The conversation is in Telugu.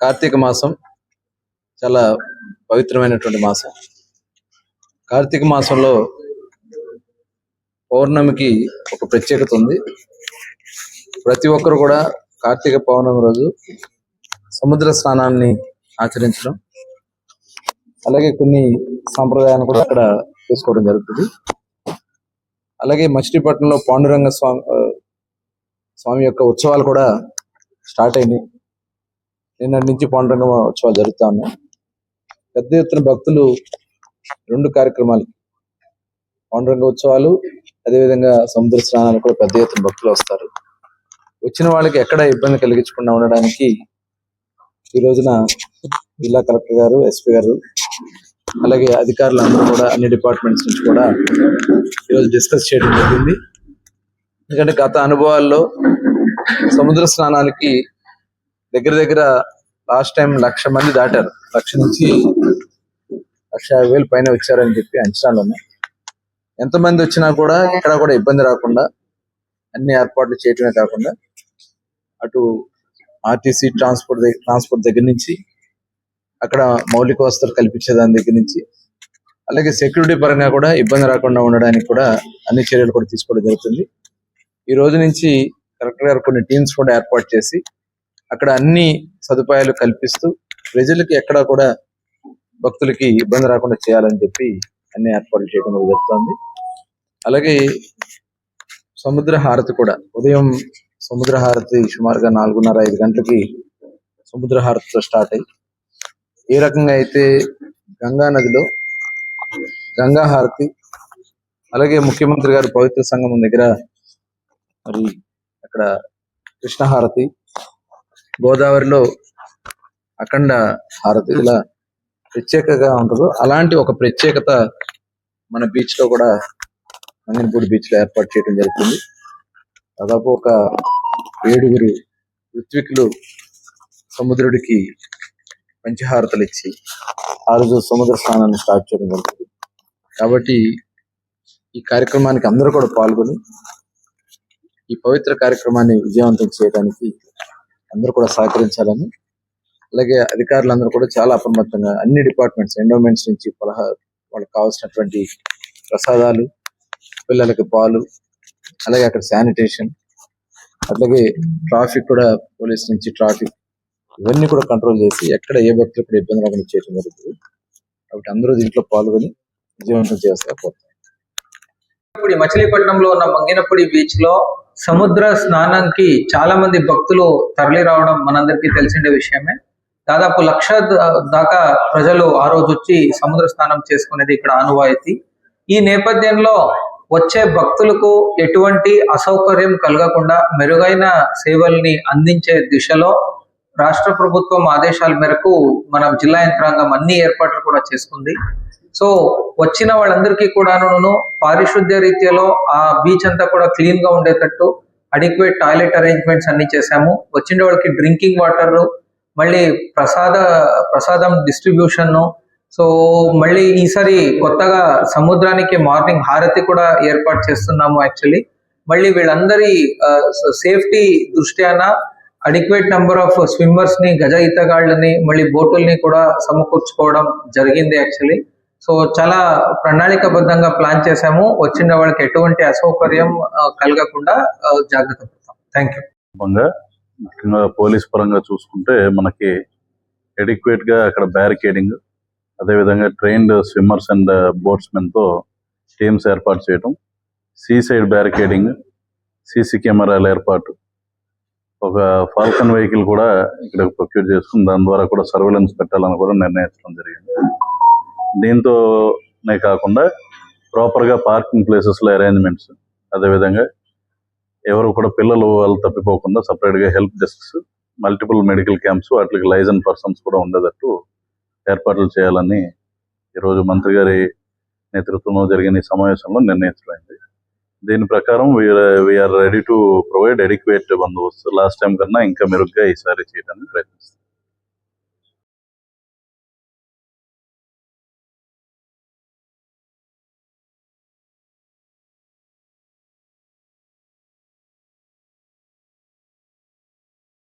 కార్తీక మాసం చాలా పవిత్రమైనటువంటి మాసం. కార్తీక మాసంలో పౌర్ణమికి ఒక ప్రత్యేకత ఉంది. ప్రతి ఒక్కరు కూడా కార్తీక పౌర్ణమి రోజు సముద్ర స్నానాన్ని ఆచరించడం అలాగే కొన్ని సాంప్రదాయాలు కూడా అక్కడ చేసుకోవడం జరుగుతుంది. అలాగే మచిలీపట్నంలో పాండురంగ స్వామి స్వామి యొక్క ఉత్సవాలు కూడా స్టార్ట్ అయినాయి. నిన్నటి నుంచి పాండురంగ ఉత్సవాలు జరుగుతా ఉన్నాయి. పెద్ద ఎత్తున భక్తులు రెండు కార్యక్రమాలు పాండురంగ ఉత్సవాలు అదేవిధంగా సముద్ర స్నానాలు కూడా పెద్ద ఎత్తున భక్తులు వస్తారు. వచ్చిన వాళ్ళకి ఎక్కడ ఇబ్బంది కలిగించకుండా ఉండడానికి ఈ రోజున జిల్లా కలెక్టర్ గారు ఎస్పీ గారు అలాగే అధికారులు అందరూ కూడా అన్ని డిపార్ట్మెంట్స్ నుంచి కూడా ఈరోజు డిస్కస్ చేయడం జరిగింది. ఎందుకంటే గత అనుభవాల్లో సముద్ర స్నానాలకి దగ్గర దగ్గర లాస్ట్ టైం లక్ష మంది దాటారు. లక్ష నుంచి లక్ష యాభై వేలు పైన వచ్చారని చెప్పి అంచనాలు ఉన్నాయి. ఎంతమంది వచ్చినా కూడా ఇక్కడ కూడా ఇబ్బంది రాకుండా అన్ని ఏర్పాట్లు చేయటమే కాకుండా అటు ఆర్టీసీ ట్రాన్స్పోర్ట్ దగ్గర ట్రాన్స్పోర్ట్ దగ్గర నుంచి అక్కడ మౌలిక వసతులు కల్పించే దాని దగ్గర నుంచి అలాగే సెక్యూరిటీ పరంగా కూడా ఇబ్బంది రాకుండా ఉండడానికి కూడా అన్ని చర్యలు కూడా తీసుకోవడం జరుగుతుంది. ఈ రోజు నుంచి కలెక్టర్ గారు కొన్ని టీమ్స్ కూడా ఏర్పాటు చేసి అక్కడ అన్ని సదుపాయాలు కల్పిస్తూ ప్రజలకి ఎక్కడా కూడా భక్తులకి ఇబ్బంది రాకుండా చేయాలని చెప్పి అన్ని ఏర్పాట్లు చేయడం కూడా జరుగుతుంది. అలాగే సముద్ర హారతి కూడా ఉదయం సముద్ర హారతి సుమారుగా నాలుగున్నర ఐదు గంటలకి సముద్ర హారతితో స్టార్ట్ అయ్యి ఏ రకంగా అయితే గంగా నదిలో గంగా హారతి అలాగే ముఖ్యమంత్రి గారు పవిత్ర సంగమం దగ్గర మరి అక్కడ కృష్ణ హారతి గోదావరిలో అఖండ హారతి ఇలా ప్రత్యేకగా ఉంటుందో అలాంటి ఒక ప్రత్యేకత మన బీచ్లో కూడా అంగన్పూడి బీచ్లో ఏర్పాటు చేయడం జరుగుతుంది. దాదాపు ఒక ఏడుగురు ఋత్వికులు సముద్రుడికి పంచహారతలు ఇచ్చి ఆ రోజు సముద్ర స్నానాన్ని స్టార్ట్ చేయడం జరుగుతుంది. కాబట్టి ఈ కార్యక్రమానికి అందరూ కూడా పాల్గొని ఈ పవిత్ర కార్యక్రమాన్ని విజయవంతం చేయడానికి అందరూ కూడా సహకరించాలని. అలాగే అధికారులందరూ కూడా చాలా అప్రమత్తంగా అన్ని డిపార్ట్మెంట్స్ ఎండోమెంట్స్ నుంచి పలహా వాళ్ళకి కావాల్సినటువంటి ప్రసాదాలు పిల్లలకి పాలు అలాగే అక్కడ శానిటేషన్ అట్లాగే ట్రాఫిక్ కూడా పోలీస్ నుంచి ట్రాఫిక్ ఇవన్నీ కూడా కంట్రోల్ చేసి ఎక్కడ ఏ భక్తులు కూడా ఇబ్బంది రాకుండా చేయడం జరుగుతుంది. కాబట్టి అందరూ దీంట్లో పాల్గొని విజయవంతం చేస్తారు కోరుతున్నాను. ఇప్పుడు మచిలీపట్నంలో ఉన్న మంగినపూడి బీచ్లో సముద్ర స్నానంకి చాలా మంది భక్తులు తరలి రావడం మనందరికీ తెలిసిన విషయమే దాదాపు లక్ష దాకా ప్రజలు ఆ రోజు వచ్చి సముద్ర స్నానం చేసుకునేది ఇక్కడ ఆనవాయితీ ఈ నేపథ్యంలో వచ్చే భక్తులకు ఎటువంటి అసౌకర్యం కలగకుండా మెరుగైన సేవల్ని అందించే దిశలో రాష్ట్ర ప్రభుత్వం ఆదేశాల మేరకు మనం జిల్లా యంత్రాంగం అన్ని ఏర్పాట్లు కూడా చేసుకుంది. సో వచ్చిన వాళ్ళందరికీ కూడాను పారిశుద్ధ్య రీత్యాలో ఆ బీచ్ అంతా కూడా క్లీన్గా ఉండేటట్టు అడిక్వేట్ టాయిలెట్ అరేంజ్మెంట్స్ అన్ని చేశాము. వచ్చిన వాళ్ళకి డ్రింకింగ్ వాటర్ మళ్ళీ ప్రసాద ప్రసాదం డిస్ట్రిబ్యూషన్ సో మళ్ళీ ఈసారి కొత్తగా సముద్రానికి మార్నింగ్ హారతి కూడా ఏర్పాటు చేస్తున్నాము యాక్చువల్లీ. మళ్ళీ వీళ్ళందరి సేఫ్టీ దృష్ట్యాన అడిక్వేట్ నెంబర్ ఆఫ్ స్విమ్మర్స్ని గజ ఈతగాళ్ళని మళ్ళీ బోటుల్ని కూడా సమకూర్చుకోవడం జరిగింది యాక్చువల్లీ సో చాలా ప్రణాళికబద్ధంగా ప్లాన్ చేశాము. వచ్చిన వాళ్ళకి ఎటువంటి అసౌకర్యం కలగకుండా జాగ్రత్త పడతాం. థ్యాంక్ యూ ముఖ్యంగా పోలీస్ పరంగా చూసుకుంటే మనకి ఎడిక్వేట్గా అక్కడ బ్యారికేడింగ్ అదేవిధంగా ట్రైన్డ్ స్విమ్మర్స్ అండ్ బోట్స్మెన్తో టీమ్స్ ఏర్పాటు చేయడం సీ సైడ్ బ్యారికేడింగ్ సీసీ కెమెరాల ఏర్పాటు ఒక ఫాల్కన్ వెహికల్ కూడా ఇక్కడ ప్రొక్యూర్ చేసుకుని దాని ద్వారా కూడా సర్వేలెన్స్ పెట్టాలని కూడా నిర్ణయించడం జరిగింది. దీంతోనే కాకుండా ప్రాపర్గా పార్కింగ్ ప్లేసెస్లో అరేంజ్మెంట్స్ అదేవిధంగా ఎవరు కూడా పిల్లలు వాళ్ళు తప్పిపోకుండా సపరేట్గా help desks multiple medical camps వాటికి లైజన్ పర్సన్స్ కూడా ఉండేటట్టు ఏర్పాట్లు చేయాలని ఈరోజు మంత్రి గారి నేతృత్వంలో జరిగిన ఈ సమావేశంలో నిర్ణయించబడింది దీని ప్రకారం we're ready to provide adequate bandobast. Last time కన్నా ఇంకా మెరుగ్గా ఈసారి చేయడానికి ప్రయత్నిస్తాం.